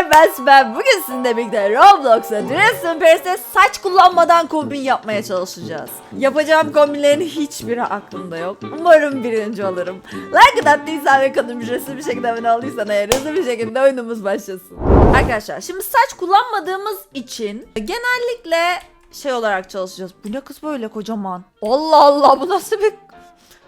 Merhabalar ben Sibel. Bugün sizinle birlikte Roblox'a Dress Paris'te saç kullanmadan kombin yapmaya çalışacağız. Yapacağım kombinlerin hiçbiri aklımda yok. Umarım birinci olurum. Like attıysan ve kanım ücretsiz bir şekilde abone olduysan eğer hızlı bir şekilde oyunumuz başlasın. Arkadaşlar şimdi saç kullanmadığımız için genellikle şey olarak çalışacağız. Bu ne kız böyle kocaman? Allah Allah bu nasıl bir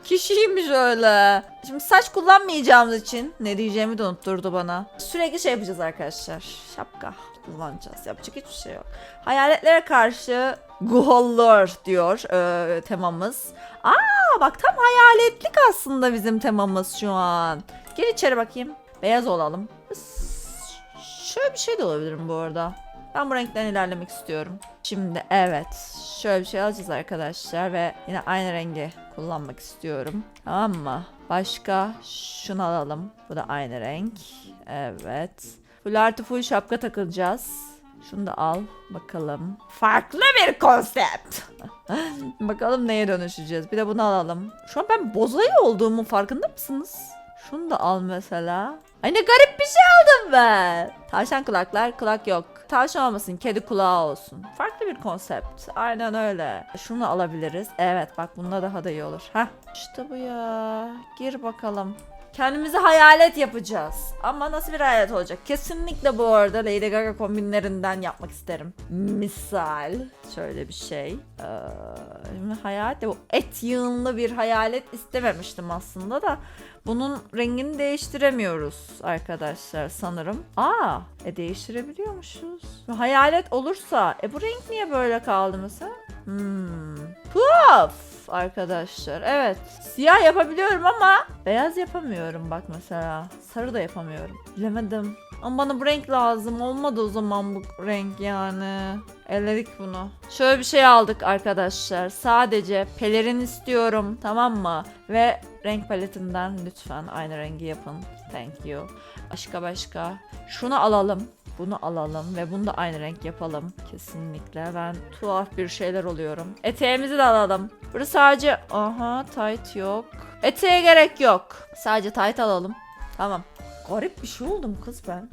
kişiymiş öyle. Şimdi saç kullanmayacağımız için ne diyeceğimi de unutturdu bana. Sürekli şey yapacağız arkadaşlar. Şapka kullanacağız. Yapacak hiçbir şey yok. Hayaletlere karşı Guhollor diyor e, temamız. Aa bak tam hayaletlik aslında bizim temamız şu an. Gel içeri bakayım. Beyaz olalım. Şöyle bir şey de olabilirim bu arada. Ben bu renkten ilerlemek istiyorum. Şimdi evet. Şöyle bir şey alacağız arkadaşlar ve yine aynı rengi kullanmak istiyorum. Tamam mı? Başka şunu alalım. Bu da aynı renk. Evet. Full artı full şapka takılacağız. Şunu da al. Bakalım. Farklı bir konsept. Bakalım neye dönüşeceğiz. Bir de bunu alalım. Şu an ben bozayı olduğumun farkında mısınız? Şunu da al mesela. Ay ne garip bir şey aldım ben. Tavşan kulaklar, kulak yok. Tavşan olmasın, kedi kulağı olsun. Farklı bir konsept. Aynen öyle. Şunu alabiliriz. Evet bak bunda daha da iyi olur. Heh. İşte bu ya. Gir bakalım. Kendimizi hayalet yapacağız. Ama nasıl bir hayalet olacak? Kesinlikle bu arada Lady Gaga kombinlerinden yapmak isterim. Misal. Şöyle bir şey. Ee, hayalet de bu et yığınlı bir hayalet istememiştim aslında da. Bunun rengini değiştiremiyoruz arkadaşlar sanırım. Aa, e değiştirebiliyormuşuz. Hayalet olursa, e bu renk niye böyle kaldı mesela? Hmm. Tuhaf arkadaşlar. Evet. Siyah yapabiliyorum ama beyaz yapamıyorum bak mesela. Sarı da yapamıyorum. Bilemedim. Ama bana bu renk lazım. Olmadı o zaman bu renk yani. Elledik bunu. Şöyle bir şey aldık arkadaşlar. Sadece pelerin istiyorum tamam mı? Ve renk paletinden lütfen aynı rengi yapın. Thank you. Başka başka. Şunu alalım. Bunu alalım ve bunu da aynı renk yapalım. Kesinlikle. Ben tuhaf bir şeyler oluyorum. Eteğimizi de alalım. Burada sadece... Aha tight yok. Eteğe gerek yok. Sadece tight alalım. Tamam. Garip bir şey oldum kız ben.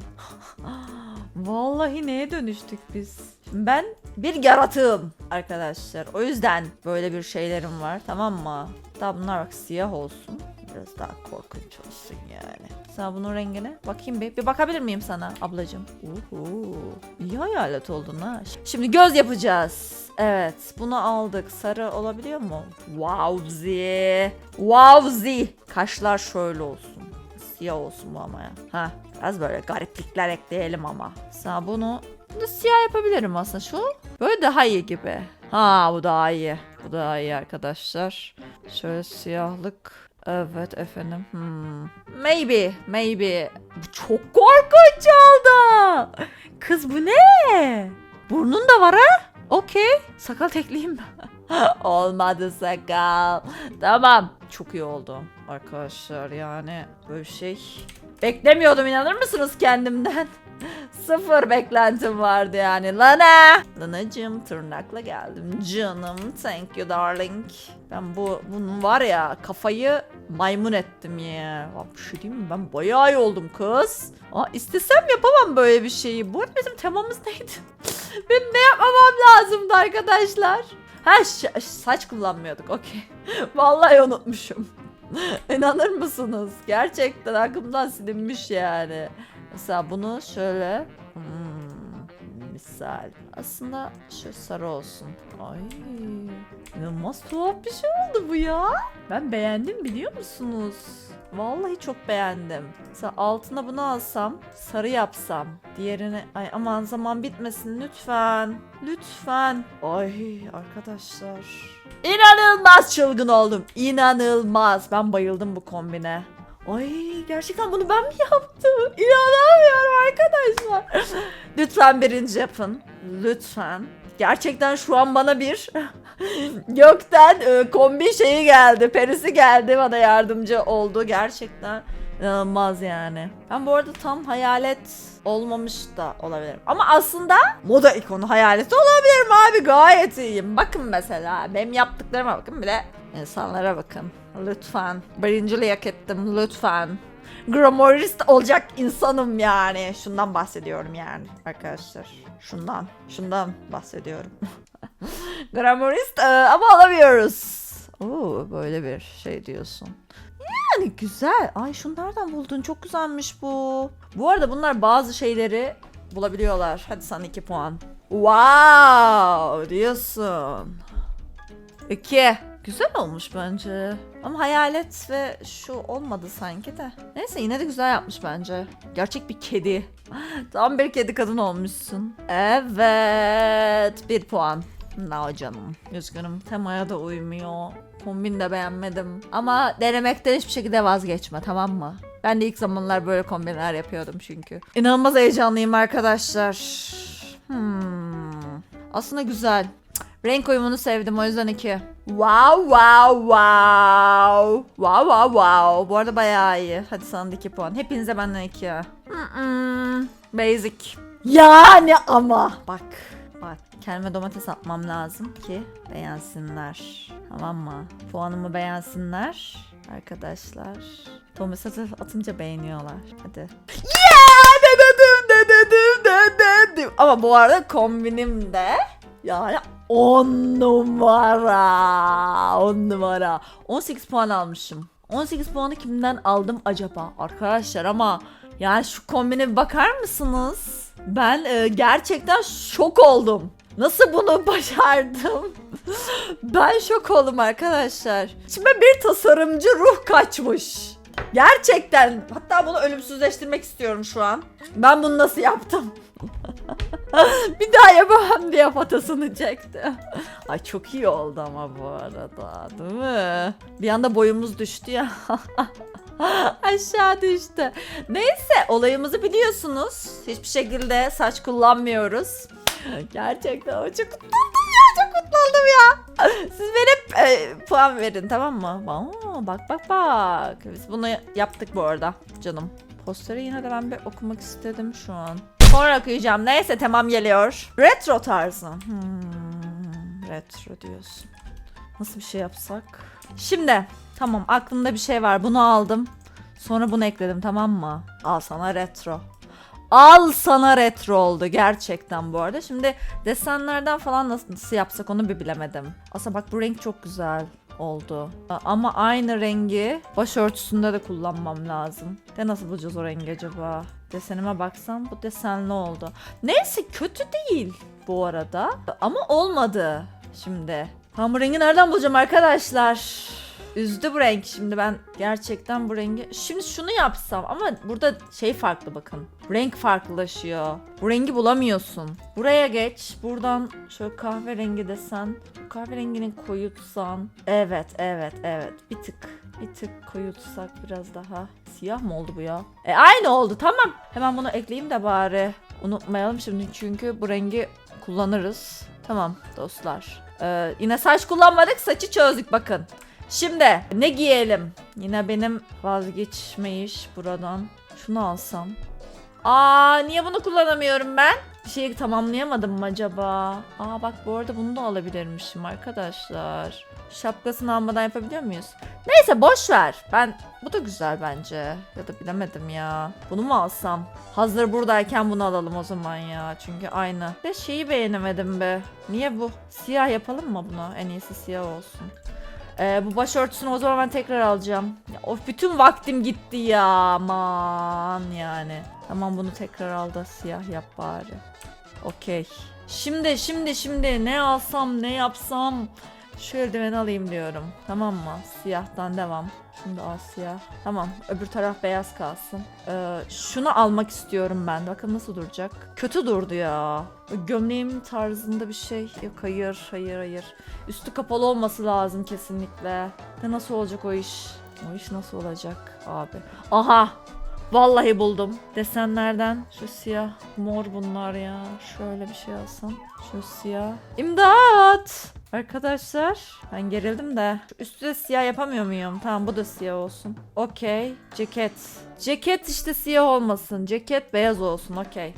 Vallahi neye dönüştük biz? Ben bir yaratığım arkadaşlar. O yüzden böyle bir şeylerim var tamam mı? Daha bunlar bak siyah olsun. Biraz daha korkunç olsun yani. Sen bunun rengine bakayım bir. Bir bakabilir miyim sana ablacığım? Uhu. İyi hayalet oldun ha. Şimdi göz yapacağız. Evet bunu aldık. Sarı olabiliyor mu? Wowzy. Wowzy. Kaşlar şöyle olsun. Siyah olsun bu ama ya. Ha, biraz böyle gariplikler ekleyelim ama. Sana bunu bunu siyah yapabilirim aslında şu. Böyle daha iyi gibi. Ha bu daha iyi. Bu daha iyi arkadaşlar. Şöyle siyahlık. Evet efendim. Hmm. Maybe, maybe. Bu çok korkunç oldu. Kız bu ne? Burnun da var ha? Okey. Sakal tekleyeyim mi? Olmadı sakal. Tamam. Çok iyi oldu arkadaşlar yani böyle şey. Beklemiyordum inanır mısınız kendimden? Sıfır beklentim vardı yani. Lana! Lanacığım tırnakla geldim. Canım thank you darling. Ben bu bunun var ya kafayı maymun ettim ya. Bak bir şey diyeyim mi? Ben bayağı iyi oldum kız. Aa, istesem yapamam böyle bir şeyi. Bu arada bizim temamız neydi? Benim ne yapmamam lazımdı arkadaşlar? Ha saç kullanmıyorduk okey. Vallahi unutmuşum. İnanır mısınız? Gerçekten aklımdan silinmiş yani. Mesela bunu şöyle hmm, misal. Aslında şu sarı olsun. Ay inanılmaz tuhaf bir şey oldu bu ya. Ben beğendim biliyor musunuz? Vallahi çok beğendim. Mesela altına bunu alsam, sarı yapsam. Diğerini ay aman zaman bitmesin lütfen. Lütfen. Ay arkadaşlar. İnanılmaz çılgın oldum. İnanılmaz. Ben bayıldım bu kombine. Ay gerçekten bunu ben mi yaptım? İnanamıyorum arkadaşlar. Lütfen birinci yapın. Lütfen. Gerçekten şu an bana bir gökten e, kombi şeyi geldi. Perisi geldi bana yardımcı oldu. Gerçekten inanılmaz yani. Ben bu arada tam hayalet olmamış da olabilirim. Ama aslında moda ikonu hayaleti olabilirim abi. Gayet iyiyim. Bakın mesela benim yaptıklarıma bakın bir de insanlara bakın. Lütfen. Birinciliği ettim lütfen. glamorist olacak insanım yani. Şundan bahsediyorum yani arkadaşlar. Şundan, şundan bahsediyorum. glamorist e, ama alamıyoruz. Oo, böyle bir şey diyorsun. Yani güzel. Ay şunu nereden buldun? Çok güzelmiş bu. Bu arada bunlar bazı şeyleri bulabiliyorlar. Hadi sana 2 puan. Wow diyorsun. 2. Güzel olmuş bence. Ama hayalet ve şu olmadı sanki de. Neyse yine de güzel yapmış bence. Gerçek bir kedi. Tam bir kedi kadın olmuşsun. Evet. Bir puan. No canım. Üzgünüm. Temaya da uymuyor. Kombin de beğenmedim. Ama denemekten hiçbir şekilde vazgeçme tamam mı? Ben de ilk zamanlar böyle kombinler yapıyordum çünkü. İnanılmaz heyecanlıyım arkadaşlar. Hmm. Aslında güzel. Renk uyumunu sevdim o yüzden iki. Wow wow wow. Wow wow wow. Bu arada bayağı iyi. Hadi sana da iki puan. Hepinize benden iki. Mm-mm. Basic. Yani ama. Bak. Bak. Kendime domates atmam lazım ki beğensinler. Tamam mı? Puanımı beğensinler. Arkadaşlar. Domates at- atınca beğeniyorlar. Hadi. Yeah! Ne dedim ne dedim ne dedim. Ama bu arada kombinim de yani 10 numara. 10 numara. 18 puan almışım. 18 puanı kimden aldım acaba arkadaşlar ama yani şu kombine bakar mısınız? Ben e, gerçekten şok oldum. Nasıl bunu başardım? ben şok oldum arkadaşlar. İçime bir tasarımcı ruh kaçmış. Gerçekten. Hatta bunu ölümsüzleştirmek istiyorum şu an. Ben bunu nasıl yaptım? bir daha yapamam diye fotoğrafını çekti. Ay çok iyi oldu ama bu arada değil mi? Bir anda boyumuz düştü ya. Aşağı düştü. Neyse olayımızı biliyorsunuz. Hiçbir şekilde saç kullanmıyoruz. Gerçekten o çok mutlu. Çok mutlu ya. Siz verip e, puan verin tamam mı? Aa, bak bak bak. Biz bunu yaptık bu arada canım. Posteri yine de ben bir okumak istedim şu an. Sonra okuyacağım. Neyse tamam geliyor. Retro tarzı. Hmm, retro diyorsun. Nasıl bir şey yapsak? Şimdi tamam aklımda bir şey var. Bunu aldım. Sonra bunu ekledim tamam mı? Al sana retro. Al sana retro oldu gerçekten bu arada. Şimdi desenlerden falan nasıl, nasıl yapsak onu bir bilemedim. Aslında bak bu renk çok güzel oldu. Ama aynı rengi başörtüsünde de kullanmam lazım. De nasıl bulacağız o rengi acaba? Desenime baksam bu desenli oldu. Neyse kötü değil bu arada. Ama olmadı şimdi. Bu rengi nereden bulacağım arkadaşlar? Üzdü bu renk şimdi. Ben gerçekten bu rengi şimdi şunu yapsam ama burada şey farklı bakın. Renk farklılaşıyor. Bu rengi bulamıyorsun. Buraya geç. Buradan şöyle kahverengi desen. Kahverengini koyutsan. Evet evet evet. Bir tık bir tık koyutsak biraz daha siyah mı oldu bu ya e aynı oldu tamam hemen bunu ekleyeyim de bari unutmayalım şimdi çünkü bu rengi kullanırız tamam dostlar ee, yine saç kullanmadık saçı çözdük bakın Şimdi ne giyelim? Yine benim vazgeçmeyiş buradan. Şunu alsam. Aa niye bunu kullanamıyorum ben? Bir şeyi tamamlayamadım mı acaba? Aa bak bu arada bunu da alabilirmişim arkadaşlar. Şapkasını almadan yapabiliyor muyuz? Neyse boş ver. Ben bu da güzel bence. Ya da bilemedim ya. Bunu mu alsam? Hazır buradayken bunu alalım o zaman ya. Çünkü aynı. De şeyi beğenemedim be. Niye bu? Siyah yapalım mı bunu? En iyisi siyah olsun. Ee, bu başörtüsünü o zaman ben tekrar alacağım. Ya, of bütün vaktim gitti ya aman yani. Tamam bunu tekrar al da siyah yap bari. Okey. Şimdi şimdi şimdi ne alsam ne yapsam şu eldiveni alayım diyorum. Tamam mı? Siyahtan devam. Şunu da al siyah. Tamam. Öbür taraf beyaz kalsın. Ee, şunu almak istiyorum ben. Bakın nasıl duracak. Kötü durdu ya. Gömleğim tarzında bir şey. Yok hayır hayır hayır. Üstü kapalı olması lazım kesinlikle. Ne nasıl olacak o iş? O iş nasıl olacak abi? Aha! Vallahi buldum. Desenlerden şu siyah mor bunlar ya. Şöyle bir şey alsam. Şu siyah. İmdat! Arkadaşlar ben gerildim de. Şu üstü de siyah yapamıyor muyum? Tamam bu da siyah olsun. Okey. Ceket. Ceket işte siyah olmasın. Ceket beyaz olsun. Okey.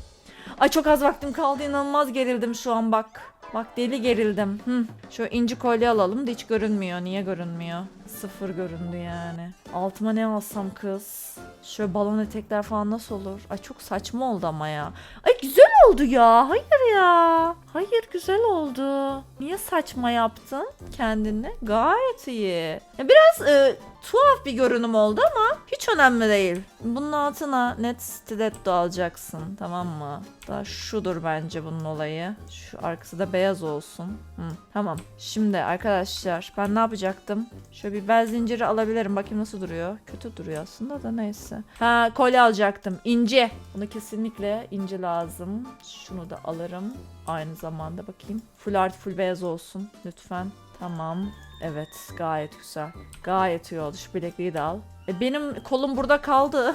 Ay çok az vaktim kaldı. inanılmaz gerildim şu an bak. Bak deli gerildim. Hı. Şu inci kolye alalım da hiç görünmüyor. Niye görünmüyor? Sıfır göründü yani. Altıma ne alsam kız? Şöyle balon etekler falan nasıl olur? Ay çok saçma oldu ama ya. Ay güzel oldu ya. Hayır ya. Hayır güzel oldu. Niye saçma yaptın kendini? Gayet iyi. Ya biraz e, tuhaf bir görünüm oldu ama hiç önemli değil. Bunun altına net stiletto alacaksın tamam mı? Da şudur bence bunun olayı. Şu arkası da beyaz olsun. Hı, tamam. Şimdi arkadaşlar ben ne yapacaktım? Şöyle bir bel zinciri alabilirim. Bakayım nasıl duruyor. Kötü duruyor aslında da neyse. Ha kolye alacaktım. İnci. Buna kesinlikle inci lazım. Şunu da alırım. Aynı zamanda bakayım. Full art full beyaz olsun lütfen. Tamam. Evet gayet güzel. Gayet iyi oldu. Şu bilekliği de al. E, benim kolum burada kaldı.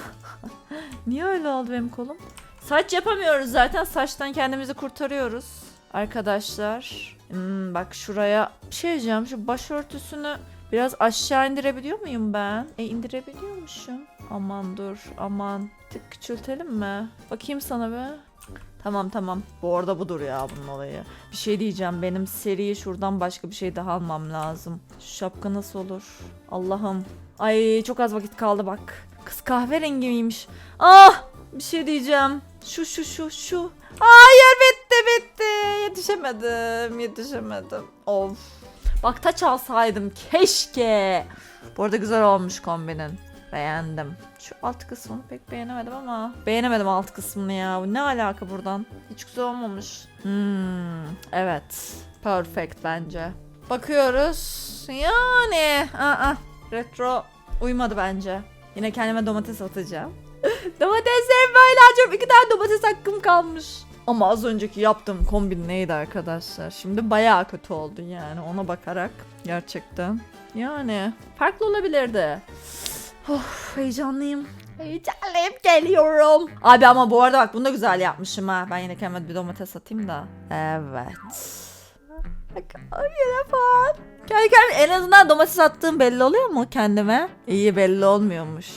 Niye öyle oldu benim kolum? Saç yapamıyoruz zaten. Saçtan kendimizi kurtarıyoruz. Arkadaşlar. Hmm, bak şuraya bir şey diyeceğim. Şu başörtüsünü biraz aşağı indirebiliyor muyum ben? E indirebiliyormuşum. Aman dur aman. Tık küçültelim mi? Bakayım sana be. Tamam tamam. Bu arada budur ya bunun olayı. Bir şey diyeceğim. Benim seriyi şuradan başka bir şey daha almam lazım. Şu şapka nasıl olur? Allah'ım. Ay çok az vakit kaldı bak. Kız kahverengi miymiş? Ah! Bir şey diyeceğim. Şu şu şu şu. Hayır bitti bitti. Yetişemedim. Yetişemedim. Of. Bak taç alsaydım keşke. Bu arada güzel olmuş kombinin. Beğendim. Şu alt kısmını pek beğenemedim ama. Beğenemedim alt kısmını ya. Bu ne alaka buradan? Hiç güzel olmamış. Hmm, evet. Perfect bence. Bakıyoruz. Yani. Aa, retro uymadı bence. Yine kendime domates atacağım. Domatesleri böyle açıyorum. İki tane domates hakkım kalmış. Ama az önceki yaptığım kombin neydi arkadaşlar? Şimdi bayağı kötü oldu yani ona bakarak. Gerçekten. Yani farklı olabilirdi. Of heyecanlıyım. Heyecanlıyım geliyorum. Abi ama bu arada bak bunu da güzel yapmışım ha. Ben yine kendime bir domates atayım da. Evet. Ay telefon. Kendi kendime en azından domates attığım belli oluyor mu kendime? İyi belli olmuyormuş.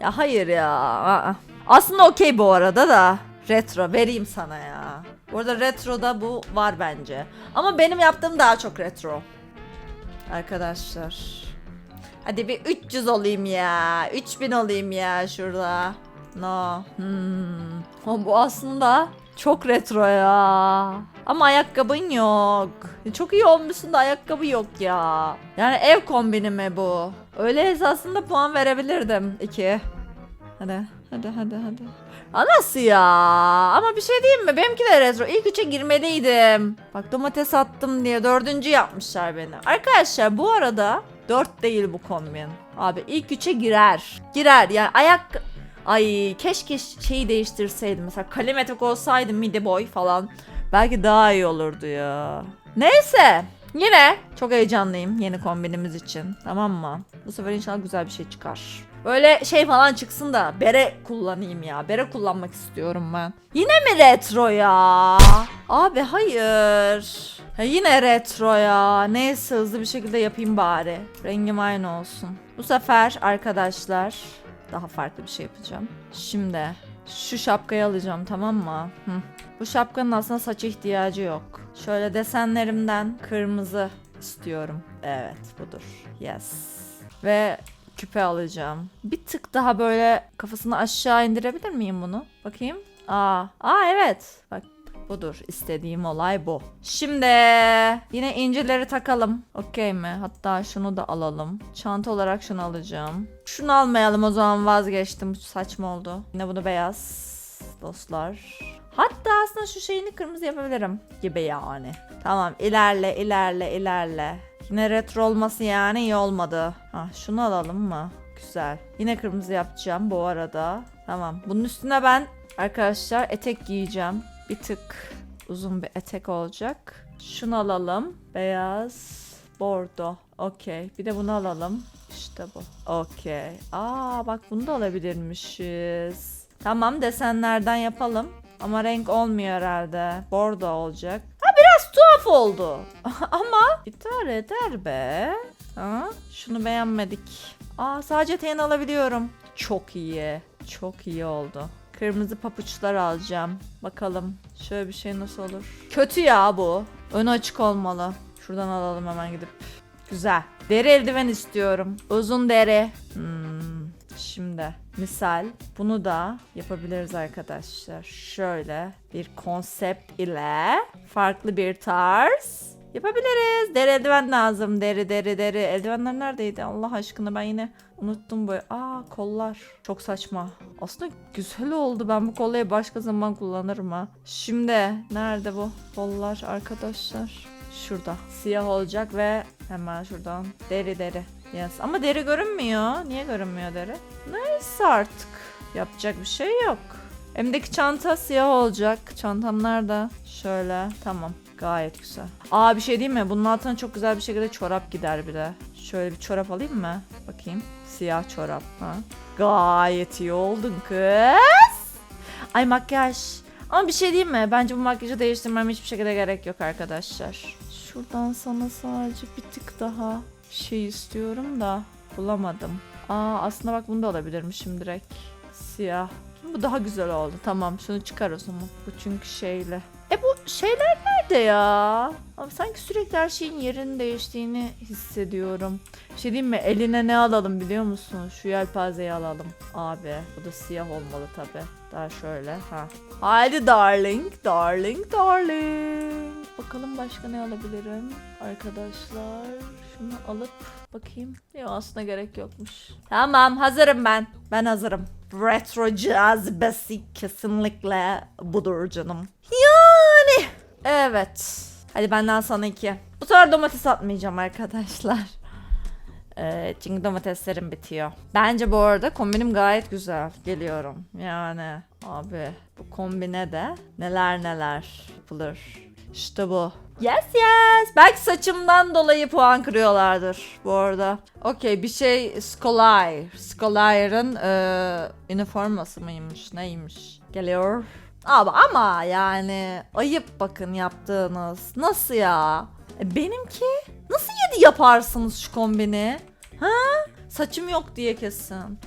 Ya hayır ya. aa. Aslında okey bu arada da. Retro vereyim sana ya. Bu arada retroda bu var bence. Ama benim yaptığım daha çok retro. Arkadaşlar. Hadi bir 300 olayım ya. 3000 olayım ya şurada. No. Hmm. Ama bu aslında çok retro ya. Ama ayakkabın yok. Çok iyi olmuşsun da ayakkabı yok ya. Yani ev kombini mi bu? Öyle aslında puan verebilirdim. 2. Hadi. Hadi hadi hadi. Aa, nasıl ya? Ama bir şey diyeyim mi? Benimki de retro. İlk üçe girmeliydim. Bak domates attım diye dördüncü yapmışlar beni. Arkadaşlar bu arada dört değil bu kombin. Abi ilk üçe girer. Girer yani ayak... Ay keşke şeyi değiştirseydim. Mesela kalem etek olsaydı midi boy falan. Belki daha iyi olurdu ya. Neyse. Yine çok heyecanlıyım yeni kombinimiz için. Tamam mı? Bu sefer inşallah güzel bir şey çıkar. Böyle şey falan çıksın da bere kullanayım ya. Bere kullanmak istiyorum ben. Yine mi retro ya? Abi hayır. Ha, yine retro ya. Neyse hızlı bir şekilde yapayım bari. Rengim aynı olsun. Bu sefer arkadaşlar daha farklı bir şey yapacağım. Şimdi şu şapkayı alacağım tamam mı? Hı. Bu şapkanın aslında saça ihtiyacı yok. Şöyle desenlerimden kırmızı istiyorum. Evet budur. Yes. Ve küpe alacağım. Bir tık daha böyle kafasını aşağı indirebilir miyim bunu? Bakayım. Aa, aa evet. Bak budur. İstediğim olay bu. Şimdi yine incileri takalım. Okey mi? Hatta şunu da alalım. Çanta olarak şunu alacağım. Şunu almayalım o zaman vazgeçtim. Saçma oldu. Yine bunu beyaz dostlar. Hatta aslında şu şeyini kırmızı yapabilirim gibi yani. Tamam ilerle ilerle ilerle. Yine retro olması yani iyi olmadı. Ha, şunu alalım mı? Güzel. Yine kırmızı yapacağım bu arada. Tamam. Bunun üstüne ben arkadaşlar etek giyeceğim. Bir tık uzun bir etek olacak. Şunu alalım. Beyaz. Bordo. Okey. Bir de bunu alalım. İşte bu. Okey. Aa bak bunu da alabilirmişiz. Tamam desenlerden yapalım. Ama renk olmuyor herhalde. Bordo olacak. Biraz tuhaf oldu. Ama idare eder be. Ha? Şunu beğenmedik. Aa sadece ten alabiliyorum. Çok iyi. Çok iyi oldu. Kırmızı papuçlar alacağım. Bakalım şöyle bir şey nasıl olur. Kötü ya bu. Önü açık olmalı. Şuradan alalım hemen gidip. Güzel. Deri eldiven istiyorum. Uzun deri. Hmm, şimdi misal bunu da yapabiliriz arkadaşlar. Şöyle bir konsept ile farklı bir tarz yapabiliriz. Deri eldiven lazım. Deri deri deri. Eldivenler neredeydi? Allah aşkına ben yine unuttum bu. Aa kollar. Çok saçma. Aslında güzel oldu. Ben bu kollayı başka zaman kullanırım ha. Şimdi nerede bu kollar arkadaşlar? Şurada. Siyah olacak ve hemen şuradan deri deri. Yes. Ama deri görünmüyor. Niye görünmüyor deri? Neyse artık. Yapacak bir şey yok. Elimdeki çanta siyah olacak. Çantam nerede? Şöyle. Tamam. Gayet güzel. Aa bir şey değil mi? Bunun altına çok güzel bir şekilde çorap gider bir de. Şöyle bir çorap alayım mı? Bakayım. Siyah çorap. Ha. Gayet iyi oldun kız. Ay makyaj. Ama bir şey diyeyim mi? Bence bu makyajı değiştirmem hiçbir şekilde gerek yok arkadaşlar. Şuradan sana sadece bir tık daha şey istiyorum da bulamadım. Aa aslında bak bunu da alabilirmişim direkt. Siyah. Bu daha güzel oldu. Tamam şunu çıkar o zaman. Bu çünkü şeyle. E bu şeyler nerede ya? Abi sanki sürekli her şeyin yerini değiştiğini hissediyorum. Bir şey diyeyim mi? Eline ne alalım biliyor musun? Şu yelpazeyi alalım. Abi bu da siyah olmalı tabi. Daha şöyle. Ha. Haydi darling, darling, darling. Başka ne alabilirim? Arkadaşlar şunu alıp bakayım. Yok aslında gerek yokmuş. Tamam hazırım ben. Ben hazırım. Retro cazibesi kesinlikle budur canım. Yani. Evet. Hadi benden sana iki. Bu sefer domates atmayacağım arkadaşlar. Ee, çünkü domateslerim bitiyor. Bence bu arada kombinim gayet güzel. Geliyorum. Yani abi bu kombine de neler neler yapılır. İşte bu. Yes yes. Belki saçımdan dolayı puan kırıyorlardır bu arada. Okey bir şey Scholar. Scholar'ın e, üniforması mıymış neymiş? Geliyor. Abi ama yani ayıp bakın yaptığınız. Nasıl ya? E, benimki? Nasıl yedi yaparsınız şu kombini? Ha? Saçım yok diye kesin.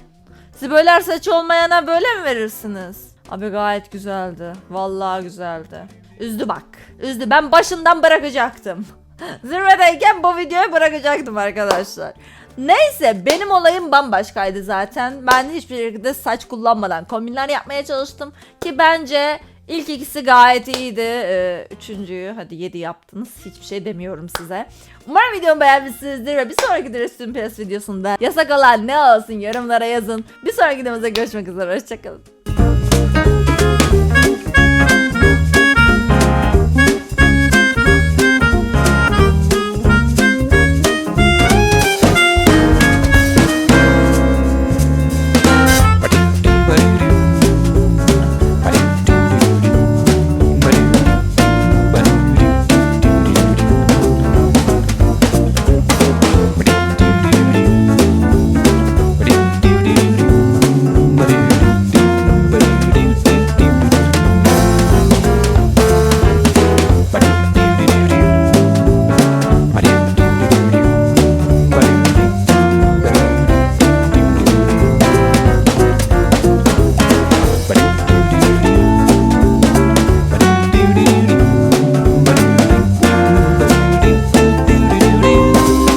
Siz böyle saçı olmayana böyle mi verirsiniz? Abi gayet güzeldi. Vallahi güzeldi. Üzdü bak. Üzdü. Ben başından bırakacaktım. Zirvedeyken bu videoyu bırakacaktım arkadaşlar. Neyse benim olayım bambaşkaydı zaten. Ben hiçbir şekilde saç kullanmadan kombinler yapmaya çalıştım. Ki bence ilk ikisi gayet iyiydi. Ee, üçüncüyü hadi 7 yaptınız. Hiçbir şey demiyorum size. Umarım videomu beğenmişsinizdir ve bir sonraki Dresden PS videosunda yasak olan ne olsun yorumlara yazın. Bir sonraki videomuzda görüşmek üzere. Hoşçakalın.